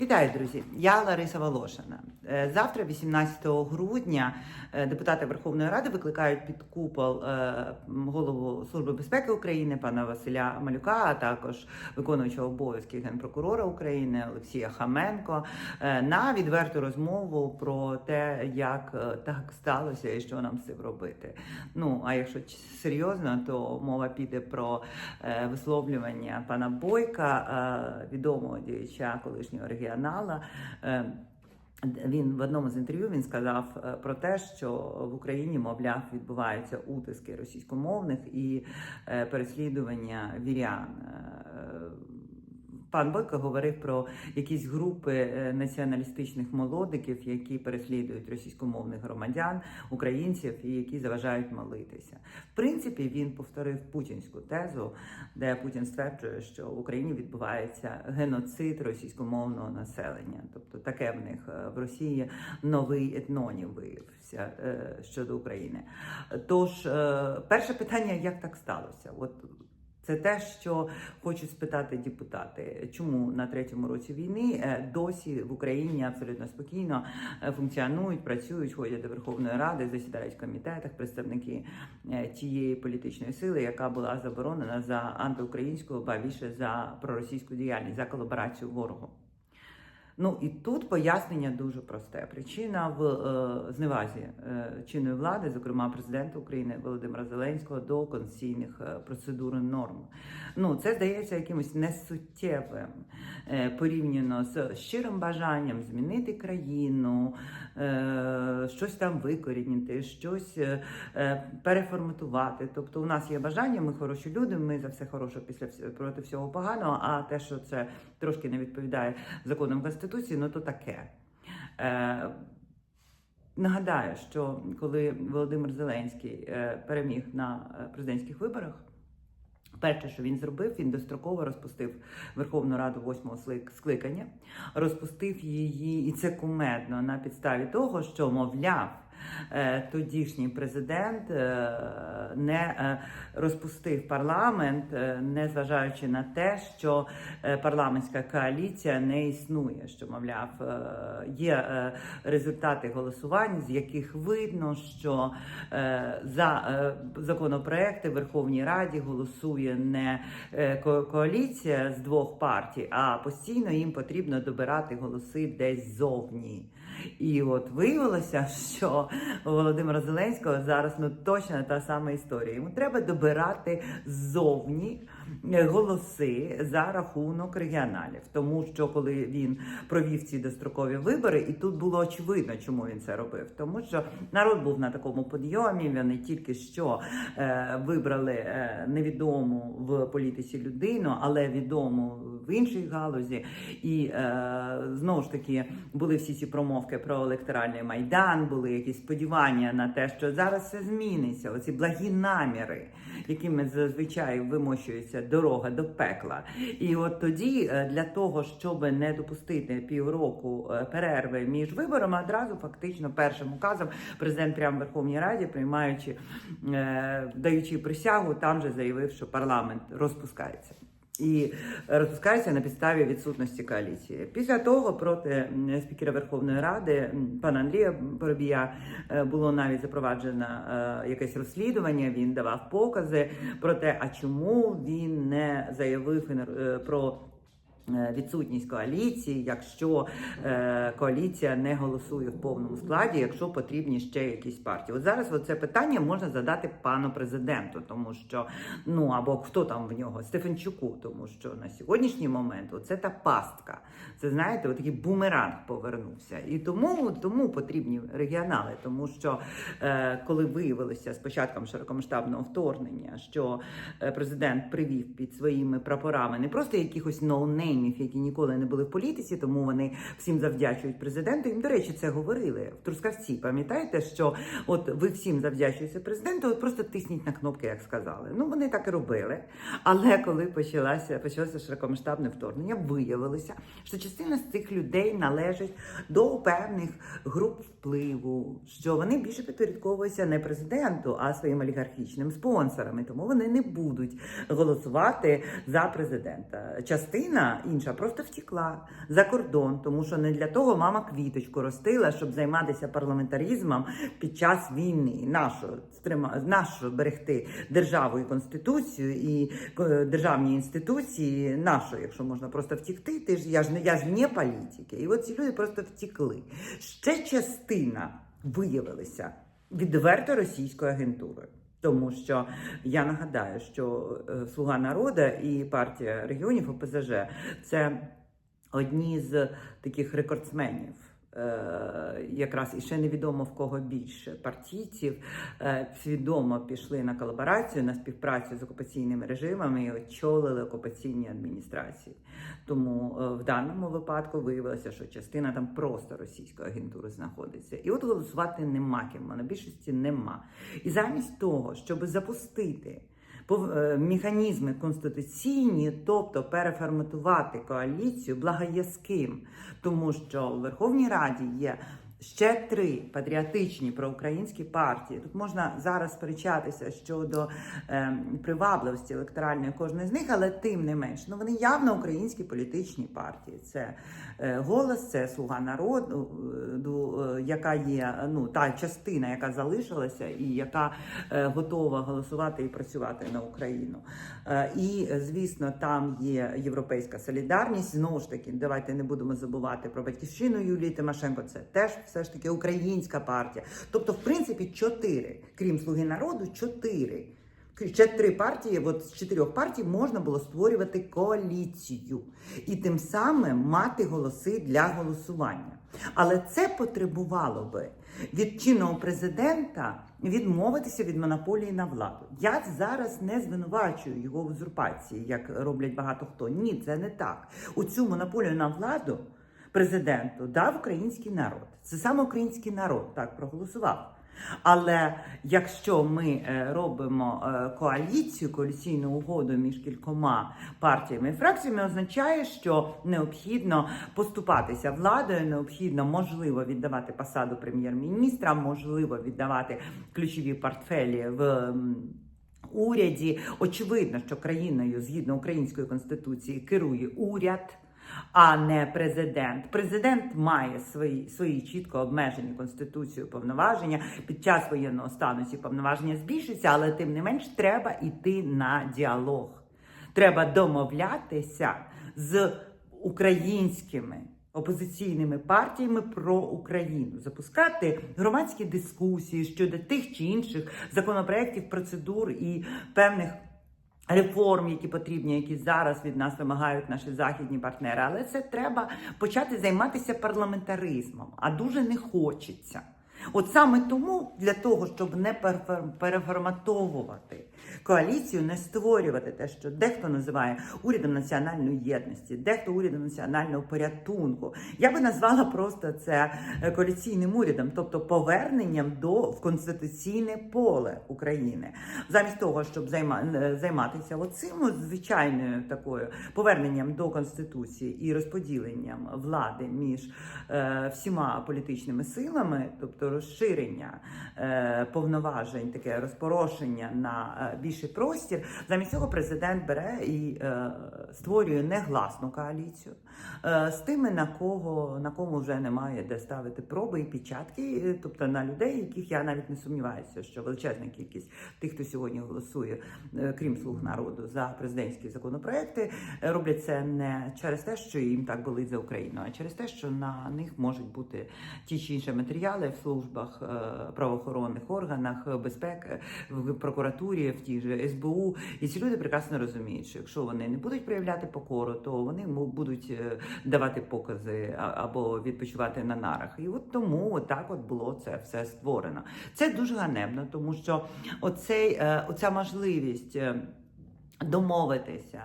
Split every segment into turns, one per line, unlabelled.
Вітаю, друзі! Я Лариса Волошина. Е, Завтра, 18 грудня, е, депутати Верховної Ради викликають під купол е, голову Служби безпеки України пана Василя Малюка, а також виконуючого обов'язки генпрокурора України Олексія Хаменко на відверту розмову про те, як так сталося і що нам з цим робити. Ну а якщо серйозно, то мова піде про висловлювання пана Бойка, відомого діяча колишнього регіонала. Е, він в одному з інтерв'ю він сказав е, про те, що в Україні, мовляв, відбуваються утиски російськомовних і е, переслідування вірян. Пан Бойко говорив про якісь групи е, націоналістичних молодиків, які переслідують російськомовних громадян, українців і які заважають молитися. В принципі, він повторив путінську тезу, де Путін стверджує, що в Україні відбувається геноцид російськомовного населення. Тобто таке в них е, в Росії новий етнонім виявився е, щодо України. Тож, перше питання: як так сталося? От це те, що хочуть спитати депутати, чому на третьому році війни е, досі в Україні абсолютно спокійно е, функціонують, працюють, ходять до Верховної Ради, засідають в комітетах представники е, тієї політичної сили, яка була заборонена за антиукраїнську, ба більше за проросійську діяльність, за колаборацію ворогу. Ну і тут пояснення дуже просте. Причина в е, зневазі е, чинної влади, зокрема президента України Володимира Зеленського, до конституційних е, процедур норм. Ну це здається якимось несуттєвим е, порівняно з щирим бажанням змінити країну, е, щось там викорінити, щось е, е, переформатувати. Тобто, у нас є бажання, ми хороші люди, ми за все хороше після проти всього поганого. А те, що це трошки не відповідає законам Конституції, ну то таке. Е, Нагадаю, що коли Володимир Зеленський е, переміг на е, президентських виборах, перше, що він зробив, він достроково розпустив Верховну Раду восьмого скликання, розпустив її, і це кумедно на підставі того, що, мовляв, тодішній президент е, не е, розпустив парламент, е, не зважаючи на те, що е, парламентська коаліція не існує. Що мовляв, е, є е, результати голосувань, з яких видно, що е, за е, законопроекти в Верховній Раді голосує не е, коаліція з двох партій, а постійно їм потрібно добирати голоси десь зовні. І от виявилося, що у Володимира Зеленського зараз ну точно та сама історія. Йому треба добирати ззовні голоси за рахунок регіоналів, тому що коли він провів ці дострокові вибори, і тут було очевидно, чому він це робив, тому що народ був на такому підйомі. Вони тільки що е, вибрали е, невідому в політиці людину, але відому в іншій галузі. І е, знову ж таки були всі ці промовки про електоральний майдан, були якісь сподівання на те, що зараз все зміниться. Оці благі наміри, якими зазвичай вимощується дорога до пекла. І от тоді, е, для того, щоб не допустити півроку е, перерви між виборами, одразу фактично першим указом президент прямо в Верховній Раді, приймаючи е, даючи присягу, там же заявив, що парламент розпускається. І розпускається на підставі відсутності коаліції. Після того проти спікера Верховної Ради пана Андрія Поробія е, було навіть запроваджено е, якесь розслідування. Він давав покази про те, а чому він не заявив е, про. Е, Відсутність коаліції, якщо е, коаліція не голосує в повному складі, якщо потрібні ще якісь партії. От зараз це питання можна задати пану президенту, тому що ну або хто там в нього Стефанчуку, тому що на сьогоднішній момент це та пастка. Це знаєте, от такий бумеранг повернувся. І тому, тому потрібні регіонали, тому що е, коли виявилося з початком широкомасштабного вторгнення, що е, президент привів під своїми прапорами не просто якихось ноунеймів, які ніколи не були в політиці, тому вони всім завдячують президенту. Їм, до речі, це говорили в Трускавці. Пам'ятаєте, що от ви всім завдячуєте президенту, от просто тисніть на кнопки, як сказали. Ну вони так і робили. Але коли почалося почалося широкомасштабне вторгнення, виявилося, що частина з цих людей належить до певних груп впливу, що вони більше підпорядковуються не президенту, а своїм олігархічним спонсорам. Тому вони не будуть голосувати за президента. Частина інша просто втекла за кордон, тому що не для того мама квіточку ростила, щоб займатися парламентаризмом під час війни. Нашу стрима нашу берегти державу і конституцію і е, державні інституції. Нашу, якщо можна просто втікти, ти ж я ж не я ж не політики. І от ці люди просто втікли. Ще частина виявилася відверто російською агентурою. Тому що я нагадаю, що е, Слуга народу і партія регіонів ОПЗЖ це одні з таких рекордсменів. Е, Якраз і ще невідомо в кого більше партійців е, свідомо пішли на колаборацію, на співпрацю з окупаційними режимами і очолили окупаційні адміністрації. Тому е, в даному випадку виявилося, що частина там просто російської агентури знаходиться. І от голосувати нема ким, монобільшості нема. І замість того, щоб запустити механізми конституційні, тобто переформатувати коаліцію, благо є з ким, тому що в Верховній Раді є. Ще три патріотичні проукраїнські партії. Тут можна зараз сперечатися щодо е, привабливості електоральної кожної з них, але тим не менш, ну вони явно українські політичні партії. Це е, голос, це слуга народу, е, е, яка є ну та частина, яка залишилася, і яка е, готова голосувати і працювати на Україну. Е, і звісно, там є європейська солідарність. Знову ж таки, давайте не будемо забувати про батьківщину Юлії Тимошенко. Це теж все ж таки українська партія. Тобто, в принципі, чотири, крім слуги народу, чотири. Ще три партії, от з чотирьох партій можна було створювати коаліцію і тим самим мати голоси для голосування. Але це потребувало би від чинного президента відмовитися від монополії на владу. Я зараз не звинувачую його в узурпації, як роблять багато хто. Ні, це не так. У цю монополію на владу президенту дав український народ. Це саме український народ так проголосував. Але якщо ми е, робимо е, коаліцію, коаліційну угоду між кількома партіями і фракціями, означає, що необхідно поступатися владою, необхідно можливо віддавати посаду прем'єр-міністра, можливо віддавати ключові портфелі в. Уряді очевидно, що країною згідно української конституції керує уряд, а не президент. Президент має свої, свої чітко обмежені конституцією повноваження. Під час воєнного стану ці повноваження збільшуються, але тим не менш треба йти на діалог. Треба домовлятися з українськими опозиційними партіями про Україну, запускати громадські дискусії щодо тих чи інших законопроєктів, процедур і певних. Реформ, які потрібні, які зараз від нас вимагають наші західні партнери, але це треба почати займатися парламентаризмом, а дуже не хочеться. От саме тому для того, щоб не перефор- переформатовувати коаліцію, не створювати те, що дехто називає урядом національної єдності, дехто урядом національного порятунку. Я би назвала просто це е, коаліційним урядом, тобто поверненням до в конституційне поле України, замість того, щоб займа, е, займатися оцим звичайною такою поверненням до конституції і розподіленням влади між е, всіма політичними силами, тобто розширення е, повноважень, таке розпорошення на е, більший простір. Замість цього президент бере і е, створює негласну коаліцію е, з тими, на кого на кому вже немає де ставити проби і печатки, е, тобто на людей, яких я навіть не сумніваюся, що величезна кількість тих, хто сьогодні голосує, е, крім слуг народу, за президентські законопроекти, е, роблять це не через те, що їм так болить за Україну, а через те, що на них можуть бути ті чи інші матеріали в службах е, правоохоронних органах е, безпеки, в прокуратурі, в тій СБУ. І ці люди прекрасно розуміють, що якщо вони не будуть проявляти покору, то вони будуть е, давати покази або відпочивати на нарах. І от тому от так от було це все створено. Це дуже ганебно, тому що оцей, е, оця можливість. Домовитися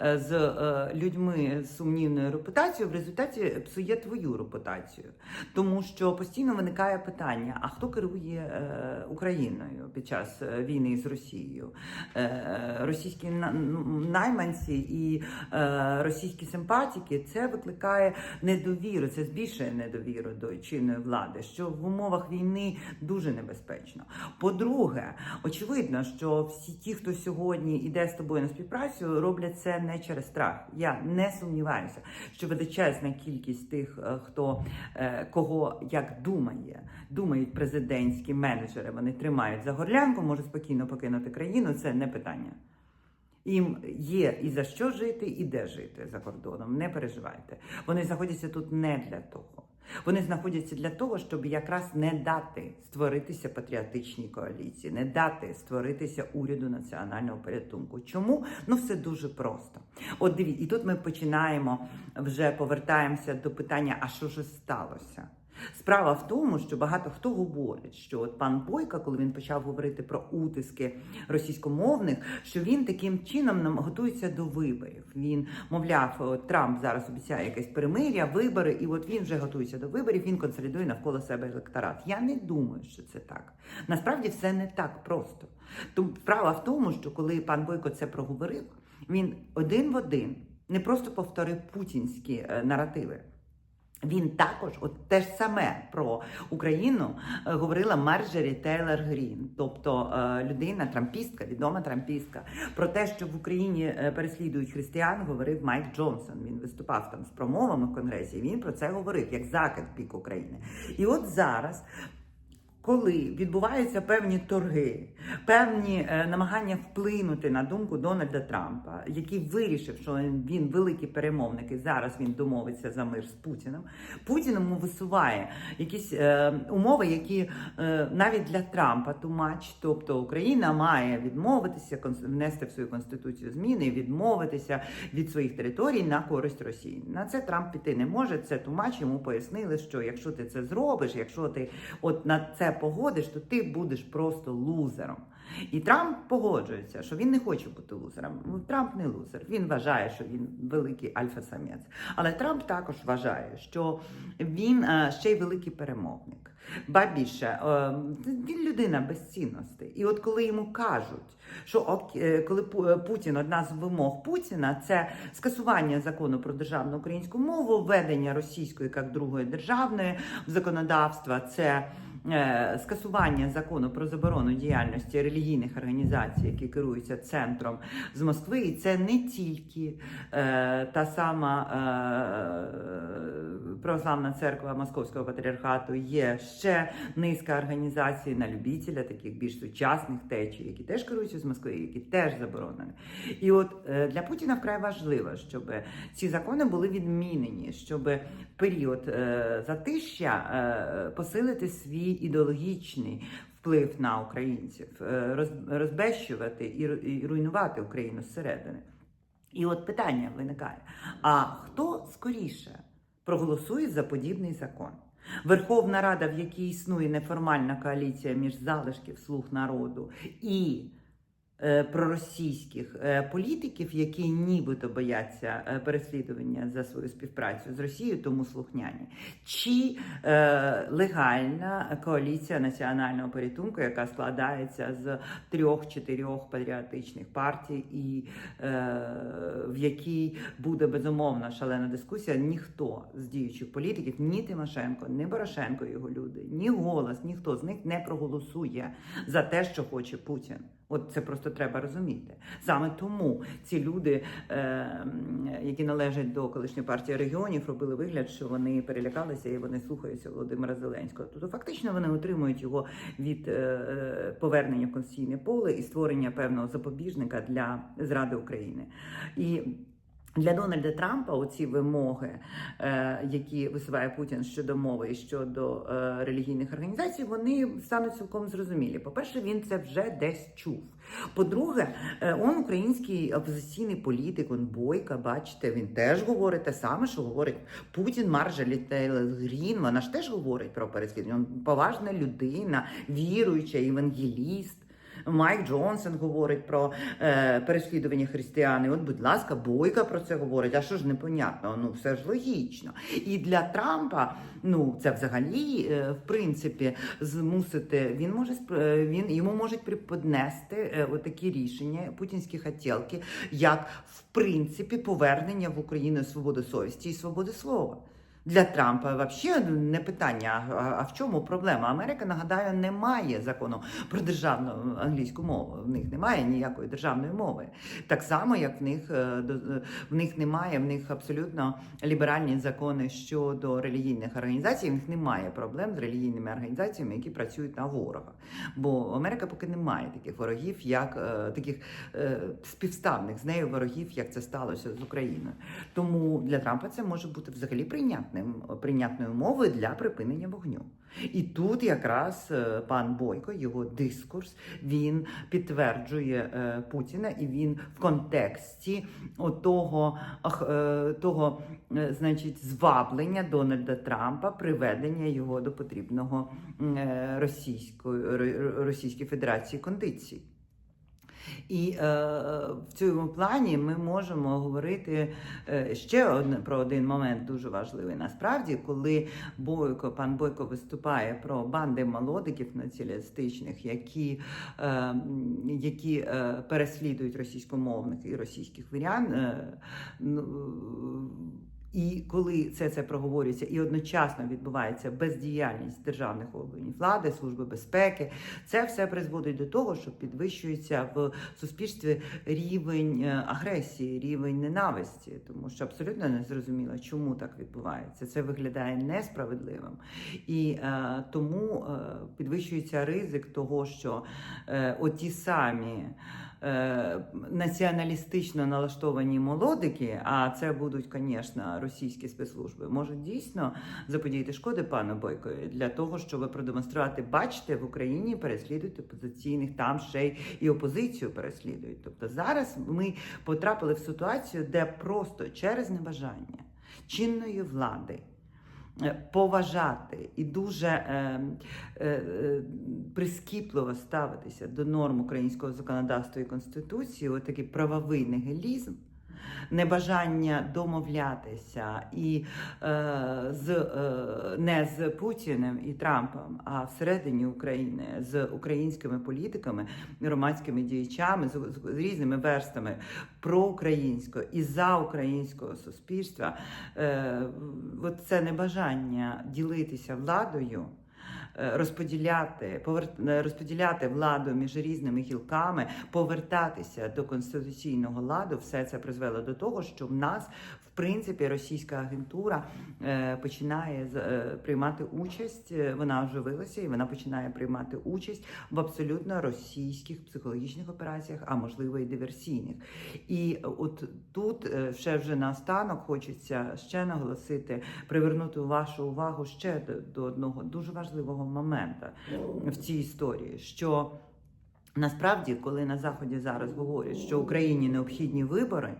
е, з е, людьми з сумнівною репутацією в результаті псує твою репутацію, тому що постійно виникає питання: а хто керує е, Україною під час війни з Росією? Російські найманці і російські симпатики це викликає недовіру, це збільшує недовіру до чинної влади, що в умовах війни дуже небезпечно. По-друге, очевидно, що всі ті, хто сьогодні іде з тобою на співпрацю, роблять це не через страх. Я не сумніваюся, що величезна кількість тих, е, хто е, кого як думає, думають президентські менеджери, вони тримають за горлянку, можуть спокійно покинути країну. Це не питання. Їм є і за що жити, і де жити за кордоном. Не переживайте. Вони знаходяться тут не для того. Вони знаходяться для того, щоб якраз не дати створитися патріотичній коаліції, не дати створитися уряду національного порятунку. Чому? Ну все дуже просто. От дивіться, і тут ми починаємо вже повертаємося до питання: а що ж сталося? Справа в тому, що багато хто говорить, що от пан Бойко, коли він почав говорити про утиски російськомовних, що він таким чином нам готується до виборів. Він мовляв, Трамп зараз обіцяє якесь перемиря, вибори, і от він вже готується до виборів. Він консолідує навколо себе електорат. Я не думаю, що це так. Насправді все не так просто. Тому справа в тому, що коли пан Бойко це проговорив, він один в один не просто повторив путінські е, наративи. Він також, от те ж саме про Україну е, говорила Марджері Тейлор Грін, тобто е, людина, трампістка, відома трампістка. Про те, що в Україні е, переслідують християн, говорив Майк Джонсон. Він виступав там з промовами в конгресі. Він про це говорив як закид пік України. І от зараз. Коли відбуваються певні торги, певні е, намагання вплинути на думку Дональда Трампа, який вирішив, що він великий перемовник і зараз він домовиться за мир з Путіним, Путін йому висуває якісь е, умови, які е, навіть для Трампа тумач, тобто Україна має відмовитися, внести в свою конституцію зміни, відмовитися від своїх територій на користь Росії. На це Трамп піти не може. Це тумач йому пояснили, що якщо ти це зробиш, якщо ти от на це погодиш, то ти будеш просто лузером. І Трамп погоджується, що він не хоче бути лузером. Ну, Трамп не лузер. Він вважає, що він великий альфа-самець. Але Трамп також вважає, що він е, ще й великий перемовник. Ба більше, е, він людина без цінностей. І от коли йому кажуть, що е, коли Пу- Путін, одна з вимог Путіна, це скасування закону про державну українську мову, введення російської як другої державної в законодавства, це скасування закону про заборону діяльності релігійних організацій, які керуються центром з Москви, і це не тільки е, та сама е, православна церква Московського патріархату, є ще низка організацій на любителя, таких більш сучасних течій, які теж керуються з Москви, які теж заборонені. І от е, для Путіна вкрай важливо, щоб ці закони були відмінені, щоб період е, затища е, посилити свій ідеологічний вплив на українців, е, розбещувати і руйнувати Україну зсередини. І от питання виникає: а хто скоріше проголосує за подібний закон? Верховна Рада, в якій існує неформальна коаліція між залишків слуг народу і проросійських е, політиків, які нібито бояться е, переслідування за свою співпрацю з Росією, тому слухняні, чи е, легальна коаліція національного порятунку, яка складається з трьох-чотирьох патріотичних партій, і е, в якій буде безумовно шалена дискусія. Ніхто з діючих політиків, ні Тимошенко, ні Порошенко, його люди, ні голос, ніхто з них не проголосує за те, що хоче Путін. От це просто треба розуміти. Саме тому ці люди, е, які належать до колишньої партії регіонів, робили вигляд, що вони перелякалися і вони слухаються Володимира Зеленського. Тобто, фактично, вони отримують його від е, е, повернення в конституційне поле і створення певного запобіжника для зради України. І для Дональда Трампа оці вимоги, е, які висуває Путін щодо мови і щодо е, релігійних організацій, вони стануть цілком зрозумілі. По-перше, він це вже десь чув. По-друге, е, он український опозиційний політик, он Бойка, бачите, він теж говорить те саме, що говорить Путін, Маржелі Тейлор Грін. Вона ж теж говорить про переслідування. Він поважна людина, віруюча, евангеліст. Майк Джонсон говорить про е, переслідування християн. І От, будь ласка, Бойка про це говорить. А що ж непонятно? Ну все ж логічно. І для Трампа, ну це взагалі, е, в принципі, змусити він може е, він йому можуть приподнести е, отакі рішення, путінські хотілки, як в принципі повернення в Україну свободи совісті і свободи слова. Для Трампа взагалі не питання, а, в чому проблема? Америка, нагадаю, не має закону про державну англійську мову. В них немає ніякої державної мови. Так само, як в них е, в них немає, в них абсолютно ліберальні закони щодо релігійних організацій. В них немає проблем з релігійними організаціями, які працюють на ворога. Бо Америка поки не має таких ворогів, як е, таких е, співставних з нею ворогів, як це сталося з Україною. Тому для Трампа це може бути взагалі прийнятним прийнятною мовою для припинення вогню. І тут якраз е, пан Бойко, його дискурс, він підтверджує е, Путіна, і він в контексті того, того е, значить, зваблення Дональда Трампа, приведення його до потрібного е, російської Ро- Російської Федерації кондиції. І е, в цьому плані ми можемо говорити е, ще одне, про один момент дуже важливий. Насправді, коли Бойко, пан Бойко виступає про банди молодиків націоналістичних, які, е, які е, переслідують російськомовних і російських вірян. Е, ну, і коли це це проговорюється, і одночасно відбувається бездіяльність державних органів влади, служби безпеки, це все призводить до того, що підвищується в суспільстві рівень е, агресії, рівень ненависті, тому що абсолютно не зрозуміло, чому так відбувається. Це виглядає несправедливим, і е, тому е, підвищується ризик того, що е, оті самі. Е, Націоналістично налаштовані молодики, а це будуть, звісно, російські спецслужби, можуть дійсно заподіяти шкоди пану Бойкові для того, щоб продемонструвати, бачите, в Україні переслідують опозиційних, там ще й і опозицію переслідують. Тобто зараз ми потрапили в ситуацію, де просто через небажання чинної влади. Е, Поважати і дуже е, е, е, прискіпливо ставитися до норм українського законодавства і конституції, отакий правовий нігілізм, небажання домовлятися і е, з е, не з Путіним і Трампом, а всередині України з українськими політиками, громадськими діячами, з, з, з різними верстами проукраїнського і за українського суспільства. Е, от це небажання ділитися владою. Е, Розподіляти, повер- е, розподіляти владу між різними гілками, повертатися до конституційного ладу, все це призвело до того, що в нас, в принципі, російська агентура е, починає приймати участь. Вона оживилася і вона починає приймати участь в абсолютно російських психологічних операціях, а можливо і диверсійних. І от тут ще вже наостанок хочеться ще наголосити, привернути вашу увагу ще до одного дуже важливого моменту в цій історії. що Насправді, коли на заході зараз говорять, що Україні необхідні вибори,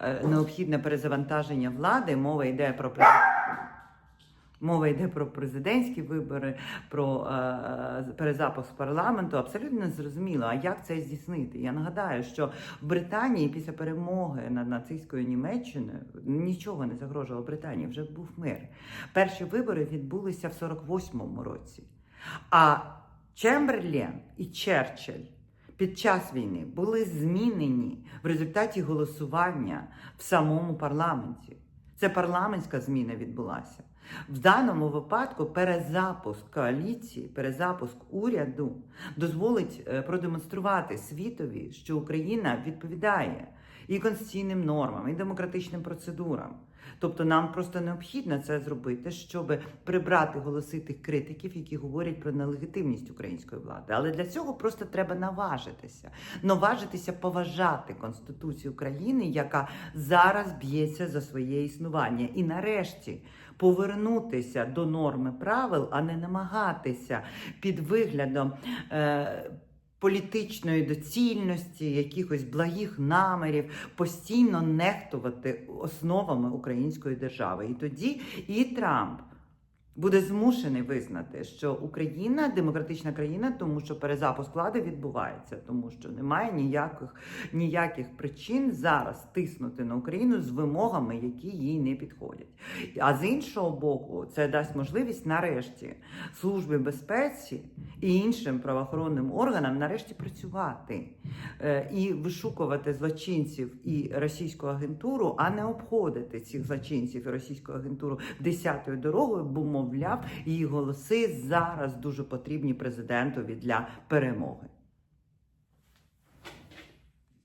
е, необхідне перезавантаження влади, мова йде про президент. Мова йде про президентські вибори, про е, перезапуск парламенту. Абсолютно не зрозуміло. А як це здійснити? Я нагадаю, що в Британії після перемоги над нацистською Німеччиною нічого не загрожувало Британії. Вже був мир. Перші вибори відбулися в 48-му році. А Чемберлен і Черчилль під час війни були змінені в результаті голосування в самому парламенті. Це парламентська зміна відбулася. В даному випадку перезапуск коаліції, перезапуск уряду дозволить е, продемонструвати світові, що Україна відповідає і конституційним нормам, і демократичним процедурам. Тобто нам просто необхідно це зробити, щоб прибрати голоси тих критиків, які говорять про нелегітимність української влади. Але для цього просто треба наважитися, наважитися поважати Конституцію України, яка зараз б'ється за своє існування, і нарешті повернутися до норми правил, а не намагатися під виглядом. Е- Політичної доцільності, якихось благих намірів, постійно нехтувати основами української держави. І тоді і Трамп буде змушений визнати, що Україна демократична країна, тому що перезапуск влади відбувається, тому що немає ніяких ніяких причин зараз тиснути на Україну з вимогами, які їй не підходять. А з іншого боку, це дасть можливість нарешті службі безпеці і іншим правоохоронним органам нарешті працювати е, і вишукувати злочинців і російську агентуру, а не обходити цих злочинців і російську агентуру десятою дорогою, бо мовляв, її голоси зараз дуже потрібні президентові для перемоги.